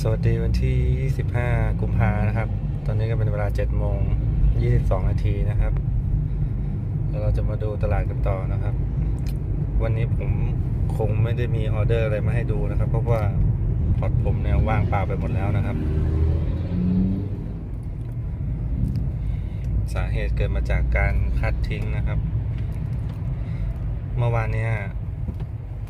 สวัสดีวันที่ 25 กุมภานะครับ ตอนนี้ก็เป็นเวลา7โมง 22 นาทีนะครับ แล้วเราจะมาดูตลาดกันต่อนะครับ วันนี้ผมคงไม่ได้มีออเดอร์อะไรมาให้ดูนะครับ เพราะว่าพอร์ตผมเนี่ยว่างเปล่าไปหมดแล้วนะครับ สาเหตุเกิดมาจากการคัดทิ้งนะครับ เมื่อวานเนี้ย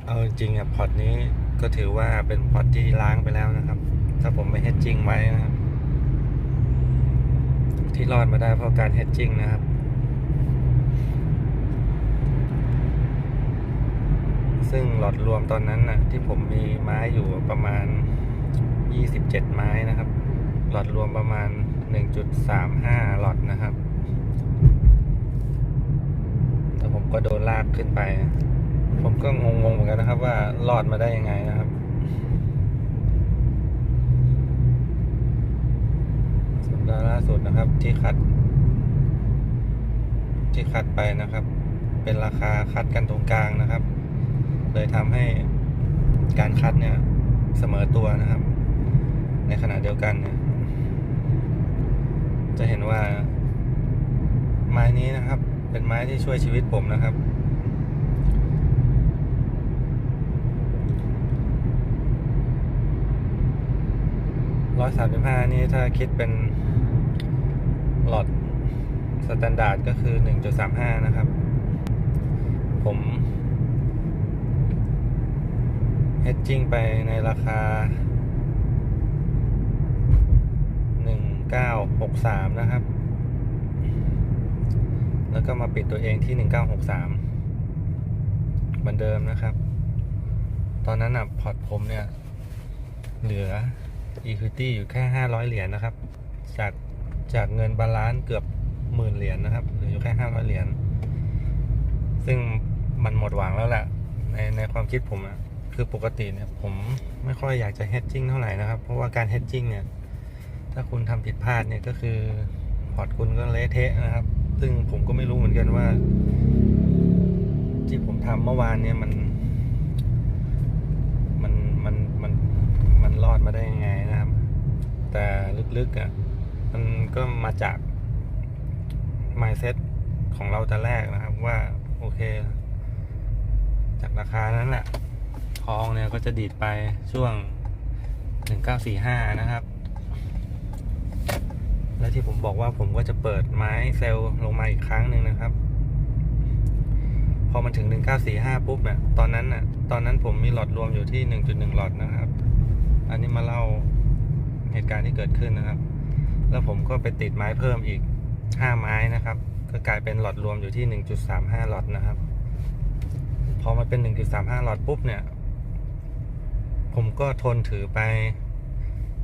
เอาจริงๆอะพอร์ตนี้ก็ถือว่าเป็นพอร์ตที่ล้างไปแล้วนะครับ ถ้าผมไม่เฮดจิ้งไว้นะครับ ที่รอดมาได้เพราะการเฮดจิ้งนะครับ ซึ่งหลอดรวมตอนนั้นน่ะ ที่ผมมีไม้อยู่ประมาณ 27 ไม้นะครับ หลอดรวมประมาณ 1.35 หลอดนะครับแล้วผมก็โดนลากขึ้นไป ผมก็งงๆเหมือนกันนะครับ ว่ารอดมาได้ยังไงนะครับาล่าสุดนะครับ ที่คัด ที่คัดไปนะครับ เป็นราคาคัดกันตรงกลางนะครับ เลยทำให้การคัดเนี่ยเสมอตัวนะครับ ในขณะเดียวกันเนี่ยจะเห็นว่า ไม้นี้นะครับ เป็นไม้ที่ช่วยชีวิตผมนะครับ ร้อยสามสิบห้านี่ถ้าคิดเป็น หลอดสแตนดาร์ดก็คือหนึ่งจุดสามห้านะครับ ผม เฮดจิ้งไปในราคาหนึ่งเก้าหกสามนะครับ แล้วก็มาปิดตัวเองที่หนึ่งเก้าหกสามเหมือนเดิมนะครับ ตอนนั้นอะพอร์ตผมเนี่ย เหลือ equity อยู่แค่ 500 เหรียญนะครับ จาก จากเงินบาลานซ์เกือบหมื่นเหรียญนะครับเหลืออยู่แค่500เหรียญซึ่งมันหมดหวังแล้วแหละในในความคิดผมอะคือปกติเนี่ยผมไม่ค่อยอยากจะ hedging เท่าไหร่นะครับ เพราะว่าการ hedging เนี่ยถ้าคุณทำผิดพลาดเนี่ยก็คือพอร์ตคุณก็เละเทะนะครับ ซึ่งผมก็ไม่รู้เหมือนกันว่า ที่ผมทำเมื่อวานเนี่ยมัน มันมันมันมันรอดมาได้ยังไงนะครับ แต่ลึกๆอะ มันก็มาจาก mindset ของเราแต่แรกนะครับว่า โอเค จากราคานั้นแหละทองเนี่ยก็จะดีดไปช่วง 1945 นะครับ และที่ผมบอกว่าผมก็จะเปิดไม้เซลล์ลงมาอีกครั้งหนึ่งนะครับ พอมันถึง 1945 ปุ๊บเนี่ยตอนนั้นน่ะตอนนั้นผมมีหลอดรวมอยู่ที่ 1.1 หลอดนะครับ อันนี้มาเล่าเหตุการณ์ที่เกิดขึ้นนะครับ แล้วผมก็ไปติดไม้เพิ่มอีก 5 ไม้นะครับ ก็กลายเป็นหลอดรวมอยู่ที่ 1.35 หลอดนะครับ พอมาเป็น 1.35 หลอดปุ๊บเนี่ย ผมก็ทนถือไป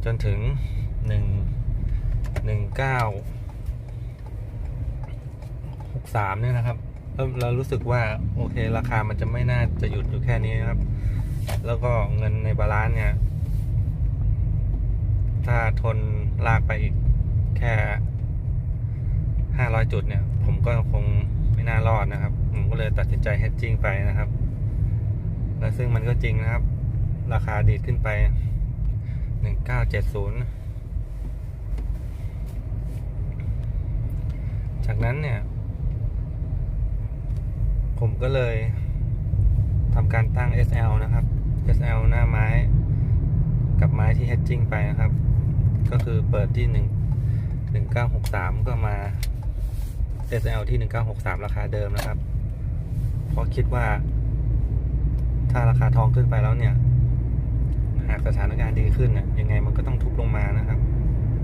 จนถึง 1 19 63 เนี่ยนะครับแล้วเรารู้สึกว่าโอเค ราคามันจะไม่น่าจะหยุดอยู่แค่นี้นะครับ แล้วก็เงินในบาลานซ์เนี่ย ถ้าทนลากไปอีก แค่500จุดเนี่ย ผมก็คงไม่น่ารอดนะครับ ผมก็เลยตัดสินใจเฮดจิ้งไปนะครับ และซึ่งมันก็จริงนะครับ ราคาดีดขึ้นไป1970จากนั้นเนี่ย ผมก็เลยทำการตั้ง SL นะครับ SL หน้าไม้ กับไม้ที่ hedging ไปนะครับ ก็คือเปิดที่1 1963 ก็มา SL ที่ 1963 ราคาเดิมนะครับ เพราะคิดว่า ถ้าราคาทองขึ้นไปแล้วเนี่ย หากสถานการณ์ดีขึ้นน่ยยังไงมันก็ต้องทุบลงมานะครับ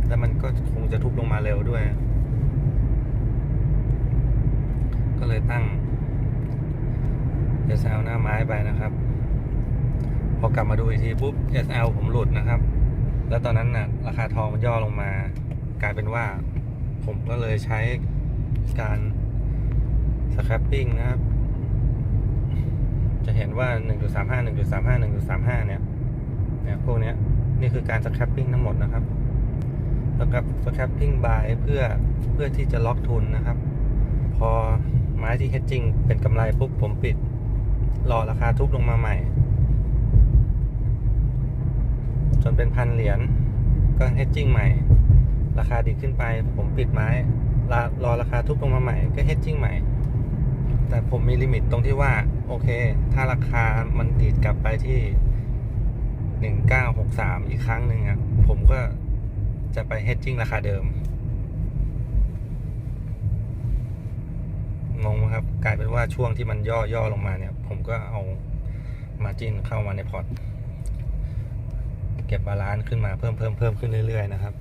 และมันก็คงจะทุบลงมาเร็วด้วย ก็เลยตั้ง SL หน้าไม้ไปนะครับ พอกลับมาดูอีกทีปุ๊บ SL ผมหลุดนะครับ แล้วตอนนั้นน่ะ ราคาทองมันย่อลงมา กลายเป็นว่า ผมก็เลยใช้การสครับปิ้งนะครับ จะเห็นว่า 1.35 1.35 1.35 เนี่ย เนี่ยพวกเนี้ยนี่คือการสครับปิ้งทั้งหมดนะครับแล้วกับสครับปิ้งบายเพื่อเพื่อที่จะล็อกทุนนะครับ พอไม้ที่ hedging เป็นกำไรปุ๊บผมปิดรอราคาทุบลงมาใหม่ จนเป็นพันเหรียญก็เฮดจิ้งใหม่ ราคาดีขึ้นไป ผมปิดไม้รอรอราคาทุบลงมาใหม่ก็เฮดจิ้งใหม่ แต่ผมมีลิมิตตรงที่ว่า โอเค ถ้าราคามันดีดกลับไปที่หนึ่งเก้าหกสามอีกครั้งหนึ่งอะผมก็จะไปเฮดจิ้งราคาเดิมงงไหมครับ กลายเป็นว่าช่วงที่มันย่อย่อลงมาเนี่ย ผมก็เอามาจินเข้ามาในพอร์ต เก็บบาลานซ์ขึ้นมาเพิ่มเพิ่มเพิ่มขึ้นเรื่อย ๆ นะครับ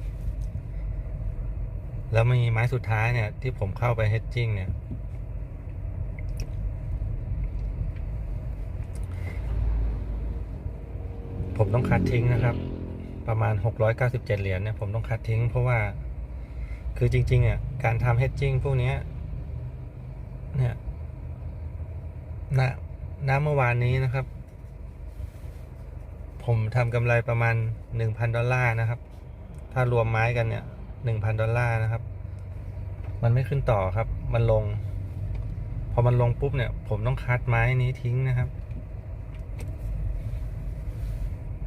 แล้วมีไม้สุดท้ายเนี่ย ที่ผมเข้าไปเฮดจิ้งเนี่ย ผมต้องคัดทิ้งนะครับ ประมาณ 697 เหรียญเนี่ยผมต้องคัดทิ้ง เพราะว่าคือจริงๆอะการทำเฮดจิ้งพวกนี้เนี่ยณณเมื่อวานนี้นะครับ ผมทำกำไรประมาณ 1,000 ดอลลาร์นะครับ ถ้ารวมไม้กันเนี่ย 1,000 ดอลลาร์นะครับ มันไม่ขึ้นต่อครับ มันลง พอมันลงปุ๊บเนี่ย ผมต้องคัดไม้นี้ทิ้งนะครับ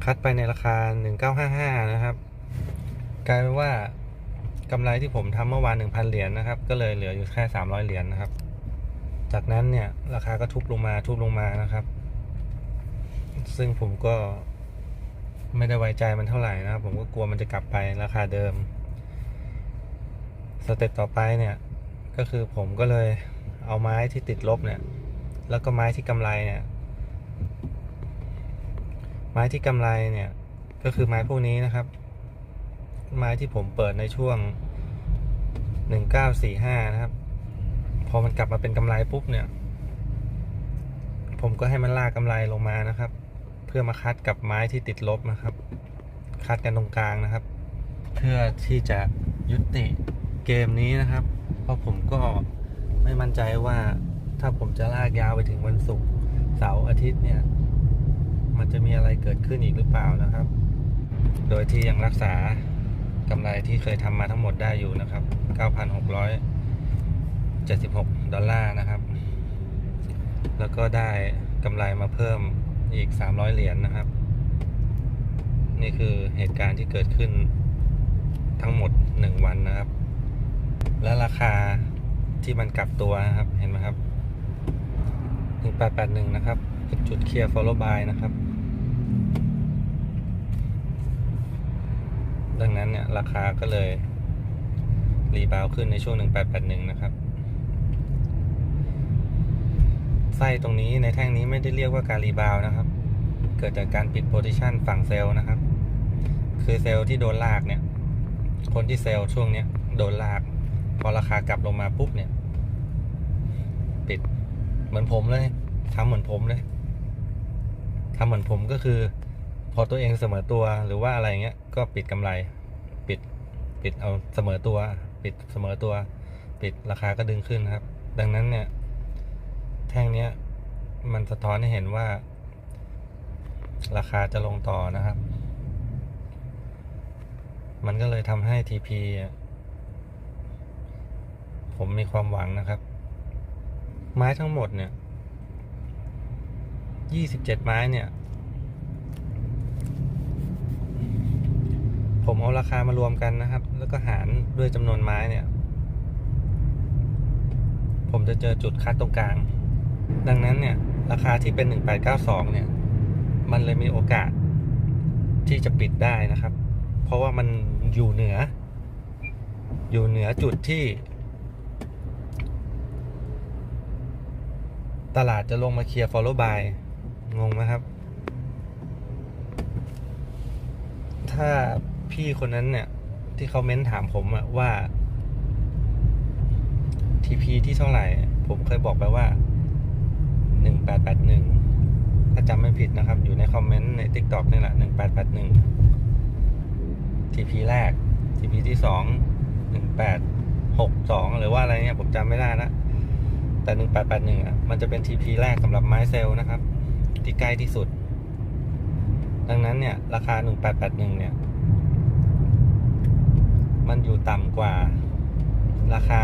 คัดไปในราคา 1955 นะครับ กลายเป็นว่ากำไรที่ผมทำเมื่อวาน 1,000 เหรียญนะครับ ก็เลยเหลืออยู่แค่ 300 เหรียญนะครับ จากนั้นเนี่ย ราคาก็ทุบลงมาทุบลงมานะครับ ซึ่งผมก็ไม่ได้ไว้ใจมันเท่าไหร่นะครับ ผมก็กลัวมันจะกลับไปราคาเดิม สเต็ปต่อไปเนี่ย ก็คือผมก็เลยเอาไม้ที่ติดลบเนี่ย แล้วก็ไม้ที่กำไรเนี่ย ไม้ที่กำไรเนี่ย ก็คือไม้พวกนี้นะครับ ไม้ที่ผมเปิดในช่วง1945นะครับ พอมันกลับมาเป็นกำไรปุ๊บเนี่ย ผมก็ให้มันลากกำไรลงมานะครับ เพื่อมาคัดกับไม้ที่ติดลบนะครับ คัดกันตรงกลางนะครับ เพื่อที่จะยุติ เกมนี้นะครับ เพราะผมก็ไม่มั่นใจว่าถ้าผมจะลากยาวไปถึงวันศุกร์เสาร์อาทิตย์เนี่ย มันจะมีอะไรเกิดขึ้นอีกหรือเปล่านะครับ โดยที่ยังรักษากำไรที่เคยทำมาทั้งหมดได้อยู่นะครับ 9,676 ดอลลาร์นะครับ แล้วก็ได้กำไรมาเพิ่มอีก 300 เหรียญนนะครับ นี่คือเหตุการณ์ที่เกิดขึ้นทั้งหมด 1 วันนะครับ และราคาที่มันกลับตัวนะครับ เห็นไหมครับ 1881 นะครับเป็นจุดเคลียร์ follow by นะครับ ดังนั้นเนี่ย ราคาก็เลย รีบาวขึ้นในช่วง 1881 นะครับ ไส้ตรงนี้ในแท่งนี้ไม่ได้เรียกว่าการรีบาวนะครับ เกิดจากการปิดโพซิชันฝั่งเซลล์นะครับ คือเซลล์ที่โดนลากเนี่ย คนที่เซลล์ช่วงเนี้ยโดนลาก พอราคากลับลงมาปุ๊บเนี่ย ปิดเหมือนผมเลยทำเหมือนผมเลยทำเหมือนผมก็คือ พอตัวเองเสมอตัวหรือว่าอะไรเงี้ย ก็ปิดกำไรปิดปิดเอาเสมอตัว ปิดเสมอตัว ปิดราคาก็ดึงขึ้นครับ ดังนั้นเนี่ย แท่งเนี้ย มันสะท้อนให้เห็นว่า ราคาจะลงต่อนะครับ มันก็เลยทำให้ TP อะ ผมมีความหวังนะครับ ไม้ทั้งหมดเนี่ยยี่สิบเจ็ดไม้เนี่ย ผมเอาราคามารวมกันนะครับ แล้วก็หารด้วยจำนวนไม้เนี่ย ผมจะเจอจุดคัดตรงกลาง ดังนั้นเนี่ย ราคาที่เป็น1892เนี่ย มันเลยมีโอกาสที่จะปิดได้นะครับ เพราะว่ามันอยู่เหนือ อยู่เหนือจุดที่ ตลาดจะลงมาเคลียร์ follow by งงไหมครับ ถ้าพี่คนนั้นเนี่ย ที่เขาเม้นถามผมอะว่า TP ที่เท่าไหร่ ผมเคยบอกไปว่า 1881 ถ้าจำไม่ผิดนะครับ อยู่ในคอมเมนต์ใน TikTok นี่แหละ 1881 TP แรก TP ที่ 2 1862 หรือว่าอะไรเนี่ย ผมจำไม่ได้นะ แต่1881อะมันจะเป็น TP แรกสำหรับไม้เซลล์นะครับ ที่ใกล้ที่สุด ดังนั้นเนี่ย ราคา1881เนี่ย มันอยู่ต่ำกว่า ราคา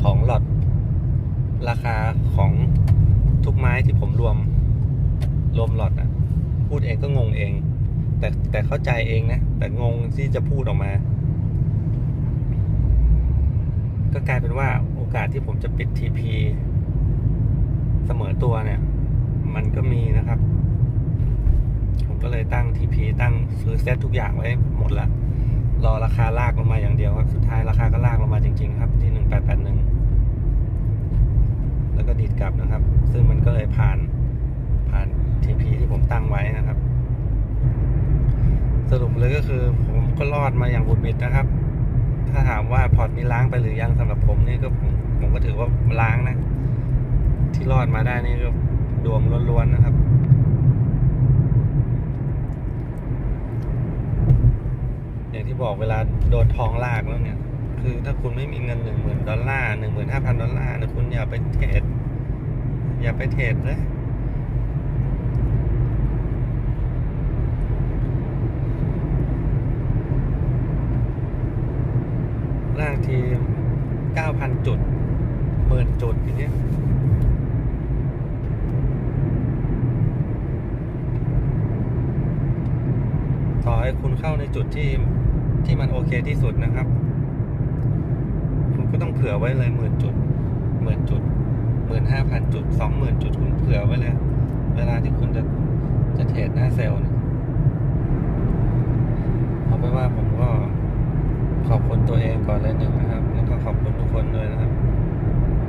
ของหลอดราคาของทุกไม้ที่ผมรวมรวมหลอดอะ พูดเองก็งงเอง แต่แต่เข้าใจเองนะ แต่งงที่จะพูดออกมา ก็กลายเป็นว่า อกาสที่ผมจะปิด TP เสมอตัวเนี่ย มันก็มีนะครับ ผมก็เลยตั้ง TP ตั้งซื้อเซตทุกอย่างไว้หมดละ รอราคาลากลงมาอย่างเดียวครับ สุดท้ายราคาก็ลากลงมาจริง ๆ ครับ ที่หนึ่งแปดแปดหนึ่งแล้วก็ดีดกลับนะครับ ซึ่งมันก็เลยผ่านผ่าน TP ที่ผมตั้งไว้นะครับ สรุปเลยก็คือผมก็รอดมาอย่างบุดบิดนะครับ ถ้าถามว่าพอร์ตนี้ล้างไปหรือยังสำหรับผมนี่ก็ผมก็ถือว่าล้างนะ ที่รอดมาได้นี่ก็ดวงล้วนๆนะครับอย่างที่บอกเวลาโดนทองลากแล้วเนี่ย คือถ้าคุณไม่มีเงินหนึ่งหมื่นดอลลาร์หนึ่งหมื่นห้าพันดอลลาร์นี่ยคุณอย่าไปเทรดอย่าไปเทรดเลย ล่ากทีเก้าพันจุดหมื่นจุดอย่างเงี้ยต่อให้คุณเข้าในจุดที่ที่มันโอเคที่สุดนะครับ คุณก็ต้องเผื่อไว้เลยหมื่นจุดหมื่นจุดหมื่นห้าพันจุดสองหมื่นจุดคุณเผื่อไว้เลย เวลาที่คุณจะจะเทรดหน้าเซลล์เนี่ยเอาไปว่าผมก็ ขอบคุณตัวเองก่อนเลยหนึ่งนะครับ แล้วก็ขอบคุณทุกคนด้วยนะครับ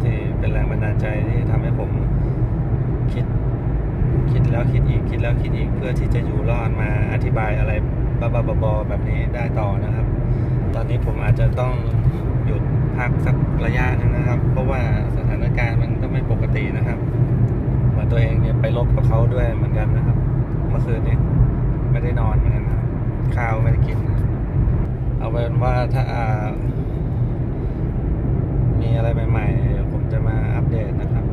ที่เป็นแรงบันดาลใจที่ทำให้ผมคิด คิดแล้วคิดอีกคิดแล้วคิดอีกเพื่อที่จะอยู่รอดมาอธิบายอะไรบ้าๆบอๆแบบนี้ได้ต่อนะครับ ตอนนี้ผมอาจจะต้องหยุดพักสักระยะนึงนะครับ เพราะว่าสถานการณ์มันก็ไม่ปกตินะครับเหมือนตัวเองเนี่ยไปลบกับเขาด้วยเหมือนกันนะครับ เมื่อคืนนี้ไม่ได้นอนเหมือนกันครับข้าวไม่ได้กิน เอาเป็นว่าถ้ามีอะไรใหม่ ๆ ผมจะมาอัปเดตนะครับ